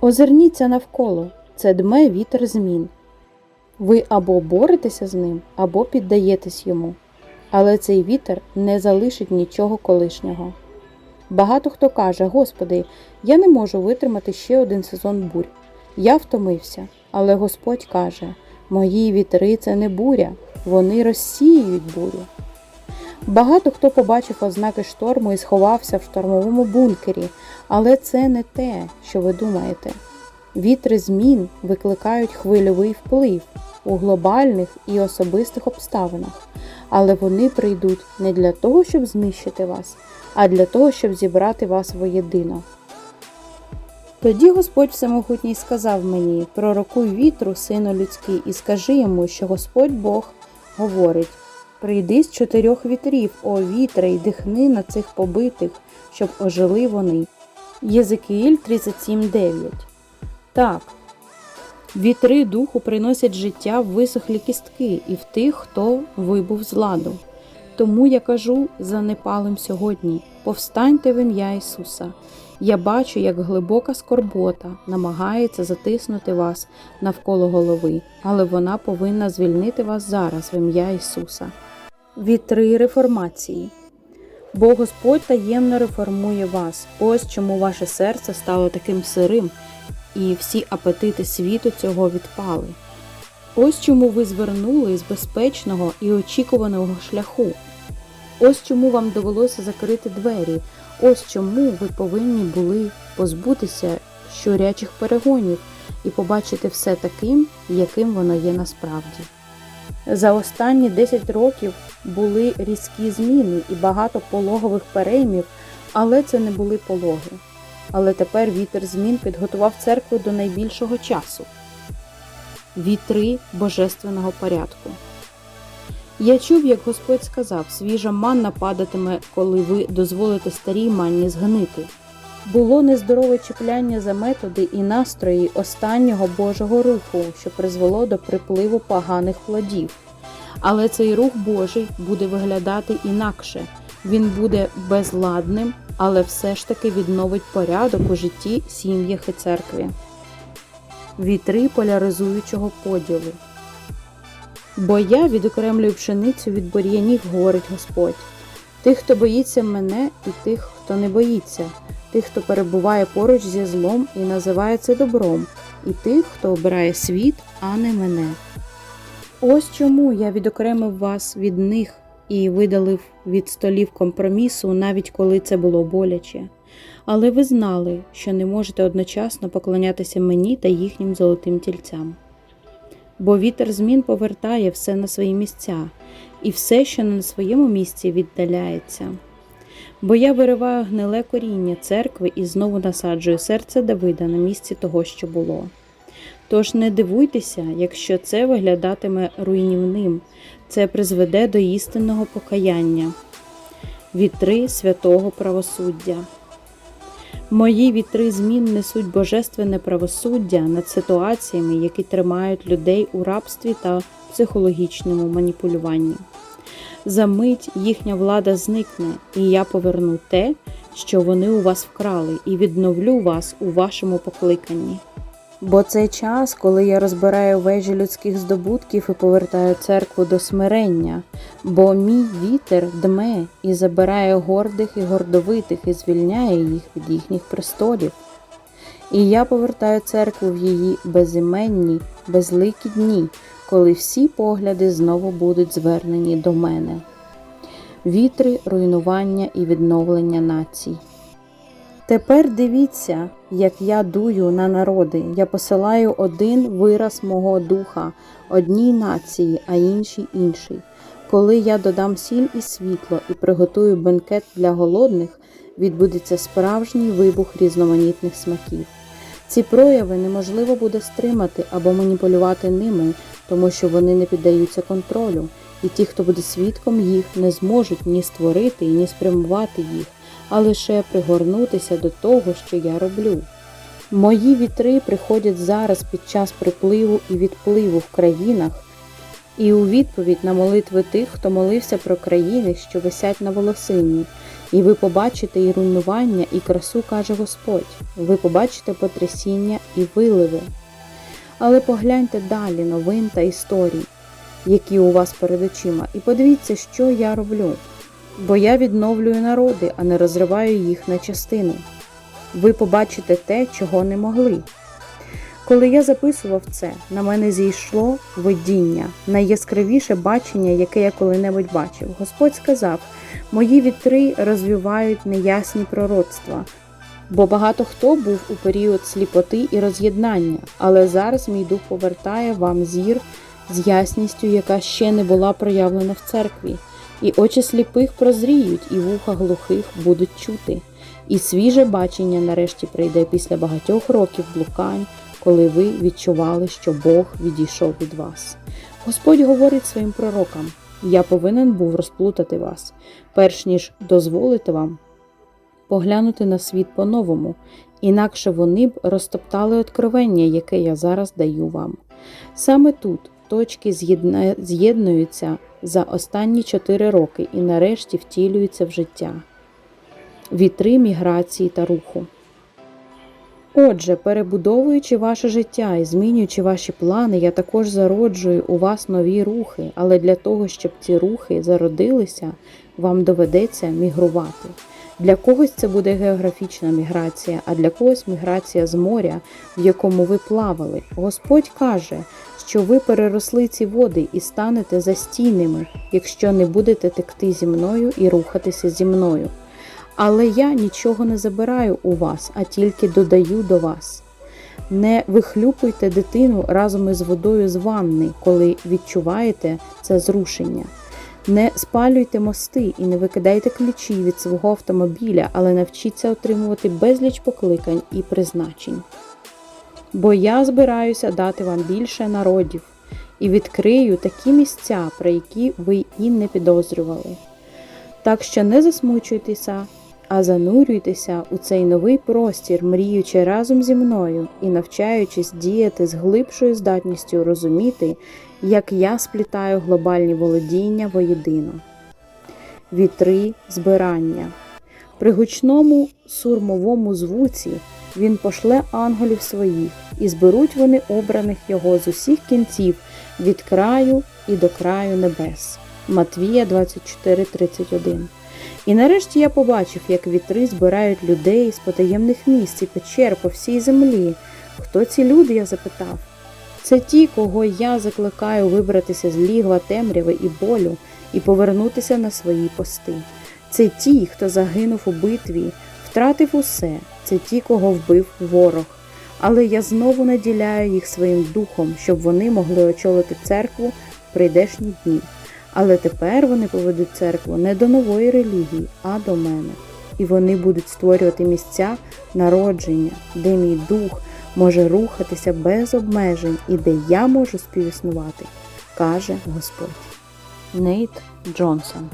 Озирніться навколо, це дме вітер змін. Ви або боретеся з ним, або піддаєтесь йому. Але цей вітер не залишить нічого колишнього. Багато хто каже: Господи, я не можу витримати ще один сезон бурь. Я втомився, але Господь каже: Мої вітри це не буря, вони розсіюють бурю. Багато хто побачив ознаки шторму і сховався в штормовому бункері, але це не те, що ви думаєте. Вітри змін викликають хвильовий вплив у глобальних і особистих обставинах, але вони прийдуть не для того, щоб знищити вас, а для того, щоб зібрати вас воєдино. Тоді Господь Всемогутній сказав мені: пророкуй вітру, сину людський, і скажи йому, що Господь Бог говорить: Прийди з чотирьох вітрів, о вітре, й дихни на цих побитих, щоб ожили вони. Єзекіїль 37.9 Так. Вітри духу приносять життя в висохлі кістки і в тих, хто вибув з ладу. Тому я кажу занепалим сьогодні: повстаньте в ім'я Ісуса. Я бачу, як глибока скорбота намагається затиснути вас навколо голови, але вона повинна звільнити вас зараз в ім'я Ісуса. Вітри реформації. Бо Господь таємно реформує вас. Ось чому ваше серце стало таким сирим, і всі апетити світу цього відпали. Ось чому ви звернули з безпечного і очікуваного шляху. Ось чому вам довелося закрити двері. Ось чому ви повинні були позбутися щурячих перегонів і побачити все таким, яким воно є насправді. За останні 10 років були різкі зміни і багато пологових переймів, але це не були пологи. Але тепер вітер змін підготував церкву до найбільшого часу вітри божественного порядку. Я чув, як Господь сказав, свіжа манна падатиме, коли ви дозволите старій манні згнити. Було нездорове чіпляння за методи і настрої останнього Божого руху, що призвело до припливу поганих плодів. Але цей рух Божий буде виглядати інакше. Він буде безладним, але все ж таки відновить порядок у житті, сім'ях і церкві. Вітри поляризуючого поділу. Бо я відокремлюю пшеницю від бур'янів, говорить Господь, тих, хто боїться мене, і тих, хто не боїться, тих, хто перебуває поруч зі злом і називає це добром, і тих, хто обирає світ, а не мене. Ось чому я відокремив вас від них і видалив від столів компромісу, навіть коли це було боляче. Але ви знали, що не можете одночасно поклонятися мені та їхнім золотим тільцям. Бо вітер змін повертає все на свої місця, і все, що не на своєму місці, віддаляється. Бо я вириваю гниле коріння церкви і знову насаджую серце Давида на місці того, що було. Тож не дивуйтеся, якщо це виглядатиме руйнівним, це призведе до істинного покаяння, вітри святого правосуддя. Мої вітри змін несуть божественне правосуддя над ситуаціями, які тримають людей у рабстві та психологічному маніпулюванні. За мить їхня влада зникне, і я поверну те, що вони у вас вкрали, і відновлю вас у вашому покликанні. Бо це час, коли я розбираю вежі людських здобутків і повертаю церкву до смирення, бо мій вітер дме і забирає гордих і гордовитих і звільняє їх від їхніх престолів. І я повертаю церкву в її безіменні, безликі дні, коли всі погляди знову будуть звернені до мене. Вітри, руйнування і відновлення націй. Тепер дивіться, як я дую на народи. Я посилаю один вираз мого духа, одній нації, а іншій іншій. Коли я додам сіль і світло і приготую бенкет для голодних, відбудеться справжній вибух різноманітних смаків. Ці прояви неможливо буде стримати або маніпулювати ними, тому що вони не піддаються контролю, і ті, хто буде свідком їх, не зможуть ні створити, ні спрямувати їх а лише пригорнутися до того, що я роблю. Мої вітри приходять зараз під час припливу і відпливу в країнах, і у відповідь на молитви тих, хто молився про країни, що висять на волосині, І ви побачите і руйнування, і красу, каже Господь. Ви побачите потрясіння і виливи. Але погляньте далі новин та історій, які у вас перед очима, і подивіться, що я роблю. Бо я відновлюю народи, а не розриваю їх на частини. Ви побачите те, чого не могли. Коли я записував це, на мене зійшло видіння, найяскравіше бачення, яке я коли-небудь бачив. Господь сказав: мої вітри розвивають неясні пророцтва, бо багато хто був у період сліпоти і роз'єднання, але зараз мій дух повертає вам зір з ясністю, яка ще не була проявлена в церкві, і очі сліпих прозріють, і вуха глухих будуть чути. І свіже бачення нарешті прийде після багатьох років блукань, коли ви відчували, що Бог відійшов від вас. Господь говорить своїм пророкам: Я повинен був розплутати вас, перш ніж дозволити вам поглянути на світ по-новому, інакше вони б розтоптали откровення, яке я зараз даю вам. Саме тут точки з'єднуються за останні чотири роки і нарешті втілюються в життя. Вітри міграції та руху. Отже, перебудовуючи ваше життя і змінюючи ваші плани, я також зароджую у вас нові рухи, але для того, щоб ці рухи зародилися, вам доведеться мігрувати. Для когось це буде географічна міграція, а для когось міграція з моря, в якому ви плавали. Господь каже, що ви переросли ці води і станете застійними, якщо не будете текти зі мною і рухатися зі мною. Але я нічого не забираю у вас, а тільки додаю до вас. Не вихлюпуйте дитину разом із водою з ванни, коли відчуваєте це зрушення. Не спалюйте мости і не викидайте ключі від свого автомобіля, але навчіться отримувати безліч покликань і призначень. Бо я збираюся дати вам більше народів і відкрию такі місця, про які ви і не підозрювали. Так що не засмучуйтеся, а занурюйтеся у цей новий простір, мріючи разом зі мною і навчаючись діяти з глибшою здатністю розуміти, як я сплітаю глобальні володіння воєдино. Вітри збирання. При гучному сурмовому звуці він пошле ангелів своїх, і зберуть вони обраних його з усіх кінців від краю і до краю небес. Матвія 24:31. І нарешті я побачив, як вітри збирають людей з потаємних місць і печер по всій землі. Хто ці люди? я запитав. Це ті, кого я закликаю вибратися з лігва темряви і болю і повернутися на свої пости. Це ті, хто загинув у битві, втратив усе, це ті, кого вбив ворог. Але я знову наділяю їх своїм духом, щоб вони могли очолити церкву в прийдешні дні. Але тепер вони поведуть церкву не до нової релігії, а до мене. І вони будуть створювати місця народження, де мій дух може рухатися без обмежень і де я можу співіснувати, каже Господь. Нейт Джонсон